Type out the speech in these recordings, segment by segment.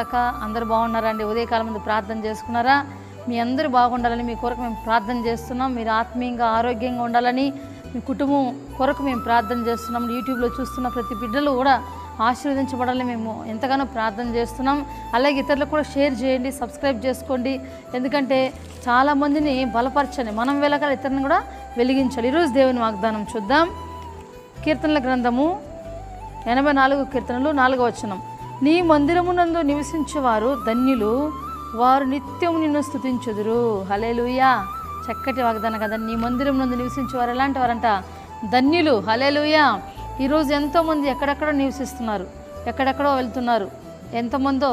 గాక అందరూ బాగున్నారండి. ఉదయకాలం ముందు ప్రార్థన చేసుకున్నారా? మీ అందరూ బాగుండాలని మీ కొరకు మేము ప్రార్థన చేస్తున్నాం. మీరు ఆత్మీయంగా ఆరోగ్యంగా ఉండాలని మీ కుటుంబం కొరకు మేము ప్రార్థన చేస్తున్నాం. యూట్యూబ్లో చూస్తున్న ప్రతి బిడ్డలు కూడా ఆశీర్వదించబడాలని మేము ఎంతగానో ప్రార్థన చేస్తున్నాం. అలాగే ఇతరులకు కూడా షేర్ చేయండి సబ్స్క్రైబ్ చేసుకోండి. ఎందుకంటే చాలామందిని బలపరచండి. మనం వెళ్ళగల ఇతరులను కూడా వెలిగించాలి. ఈరోజు దేవుని వాగ్దానం చూద్దాం. కీర్తనల గ్రంథము ఎనభై నాలుగు కీర్తనలు నాలుగో వచనం. నీ మందిరమునందు నివసించేవారు ధన్యులు. వారు నిత్యం నిన్ను స్థుతించుదురు హలేలుయా చక్కటి వాగ్దానం కదా. నీ మందిరం నందు నివసించేవారు ఎలాంటి వారంట ధన్యులు హలేలుయా ఈరోజు ఎంతోమంది ఎక్కడెక్కడో నివసిస్తున్నారు. ఎక్కడెక్కడో వెళ్తున్నారు. ఎంతమందో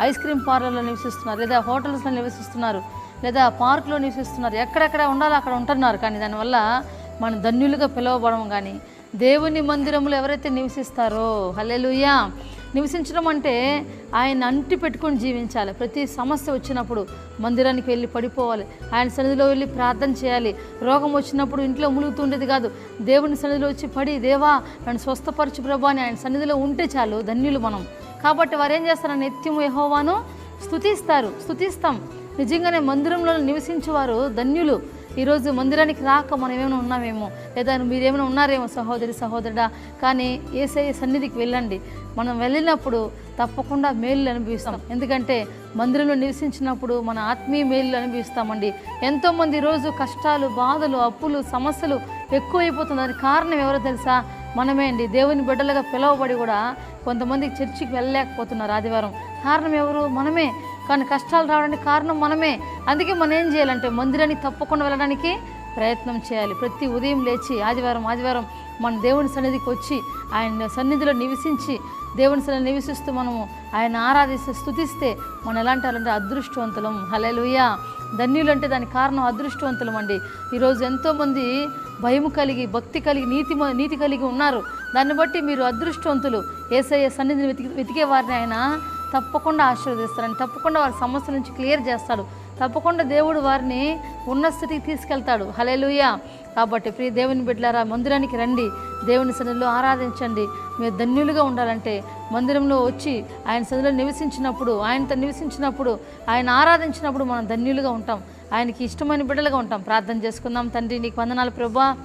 ఐస్ క్రీమ్ పార్లర్లో నివసిస్తున్నారు. లేదా హోటల్స్లో నివసిస్తున్నారు. లేదా పార్క్లో నివసిస్తున్నారు. ఎక్కడెక్కడ ఉండాలో అక్కడ ఉంటున్నారు. కానీ దానివల్ల మనం ధన్యులుగా పిలువబడము కానీ దేవుని మందిరంలో ఎవరైతే నివసిస్తారో హల్లెలూయా. నివసించడం అంటే ఆయన అంటి పెట్టుకొని జీవించాలి. ప్రతి సమస్య వచ్చినప్పుడు మందిరానికి వెళ్ళి పడిపోవాలి. ఆయన సన్నిధిలో వెళ్ళి ప్రార్థన చేయాలి. రోగం వచ్చినప్పుడు ఇంట్లో ములుగుతుండేది కాదు. దేవుని సన్నిధిలో వచ్చి పడి దేవా నన్ను స్వస్థపరచు ప్రభా అని ఆయన సన్నిధిలో ఉంటే చాలు ధన్యులు మనం. కాబట్టి వారు ఏం చేస్తారు? నిత్యము యహోవాను స్థుతిస్తారు స్తుతిస్తాం. నిజంగానే మందిరంలో నివసించేవారు ధన్యులు. ఈరోజు మందిరానికి రాక మనం ఏమైనా ఉన్నామేమో లేదా మీరేమైనా ఉన్నారేమో సహోదరి సహోదరుడా కానీ ఏసఐ సన్నిధికి వెళ్ళండి. మనం వెళ్ళినప్పుడు తప్పకుండా మేలు అనుభవిస్తాం. ఎందుకంటే మందిరంలో నివసించినప్పుడు మన ఆత్మీయ మేలు అనుభవిస్తామండి. ఎంతోమంది ఈరోజు కష్టాలు బాధలు అప్పులు సమస్యలు ఎక్కువైపోతుంది దానికి కారణం ఎవరో తెలుసా? మనమే అండి. దేవుని బిడ్డలుగా పిలువబడి కూడా కొంతమంది చర్చికి వెళ్ళలేకపోతున్నారు ఆదివారం. కారణం ఎవరు? మనమే. కానీ కష్టాలు రావడానికి కారణం మనమే. అందుకే మనం ఏం చేయాలంటే మందిరానికి తప్పకుండా వెళ్ళడానికి ప్రయత్నం చేయాలి. ప్రతి ఉదయం లేచి ఆదివారం ఆదివారం మన దేవుని సన్నిధికి వచ్చి ఆయన సన్నిధిలో నివసించి దేవుని సన్నిధి నివసిస్తూ మనము ఆయన ఆరాధిస్తే స్థుతిస్తే మనం ఎలాంటి వాళ్ళంటే అదృష్టవంతులం. హలెలుయా ధన్యులు అంటే దానికి కారణం అదృష్టవంతులం అండి. ఈరోజు ఎంతోమంది భయం కలిగి భక్తి కలిగి నీతి మ- నీతి కలిగి ఉన్నారు. దాన్ని బట్టి మీరు అదృష్టవంతులు. ఏసయ్య సన్నిధిని వెతికి వెతికే వారిని ఆయన తప్పకుండా ఆశీర్వదిస్తారని తప్పకుండా వారి సమస్య నుంచి క్లియర్ చేస్తాడు. తప్పకుండా దేవుడు వారిని ఉన్న స్థితికి తీసుకెళ్తాడు. హలేలుయా కాబట్టి ప్రియ దేవుని బిడ్డలారా మందిరానికి రండి. దేవుని సన్నిధిలో ఆరాధించండి. మీరు ధన్యులుగా ఉండాలంటే మందిరంలో వచ్చి ఆయన సన్నిధిలో నివసించినప్పుడు ఆయనతో నివసించినప్పుడు ఆయన ఆరాధించినప్పుడు మనం ధన్యులుగా ఉంటాం. ఆయనకి ఇష్టమైన బిడ్డలుగా ఉంటాం. ప్రార్థన చేసుకుందాం. తండ్రి నీకు వందనాలు ప్రభా.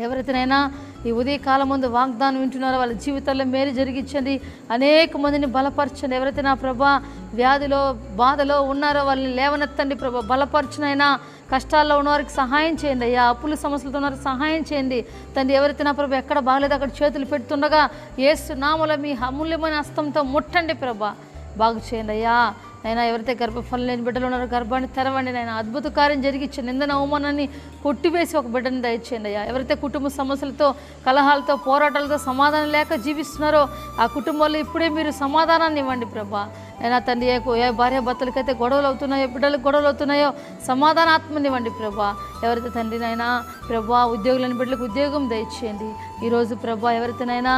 ఎవరైతేనైనా ఈ ఉదయకాలం ముందు వాగ్దానం వింటున్నారో వాళ్ళ జీవితాల్లో మేలు జరిగించండి. అనేక మందిని బలపరచండి. ఎవరైతే నా ప్రభా వ్యాధిలో బాధలో ఉన్నారో వాళ్ళని లేవనెత్తండి ప్రభా. బలపరచనైనా కష్టాల్లో ఉన్నవారికి సహాయం చేయండి అయ్యా. అప్పుల సమస్యలతో ఉన్నవారికి సహాయం చేయండి. తండ్రి ఎవరైతే నా ప్రభా ఎక్కడ బాగలేదు అక్కడ చేతులు పెడుతుండగా ఏసు నామల మీ అమూల్యమైన హస్తంతో ముట్టండి ప్రభా. బాగు చేయండి అయ్యా. అయినా ఎవరైతే గర్భఫలం లేని బిడ్డలు ఉన్నారో గర్భాన్ని తెరవండి నాయన అద్భుత కార్యం జరిగించి నిందన అవమానాన్ని కొట్టివేసి ఒక బిడ్డని దయచేయండి అయ్యా. ఎవరైతే కుటుంబ సమస్యలతో కలహాలతో పోరాటాలతో సమాధానం లేక జీవిస్తున్నారో ఆ కుటుంబంలో ఇప్పుడే మీరు సమాధానాన్ని ఇవ్వండి ప్రభా. అయినా తండ్రి ఏ భార్య భర్తలకైతే గొడవలు అవుతున్నాయో బిడ్డలకు గొడవలు అవుతున్నాయో సమాధానాత్మనివ్వండి ప్రభా. ఎవరైతే తండ్రినైనా ప్రభా ఉద్యోగులని బిడ్డలకు ఉద్యోగం దయచేయండి. ఈరోజు ప్రభా ఎవరితోనైనా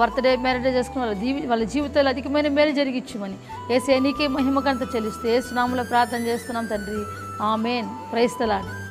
బర్త్డే మ్యారేజ్ చేసుకున్న వాళ్ళ జీవి వాళ్ళ జీవితాలు అధికమైన మేలు జరిగించమని ఏసే నీకే మహిమ కనుక చెల్లిస్తే ఏ సునాములో ప్రార్థన చేస్తున్నాం తండ్రి. ఆమెన్. క్రైస్తలాడు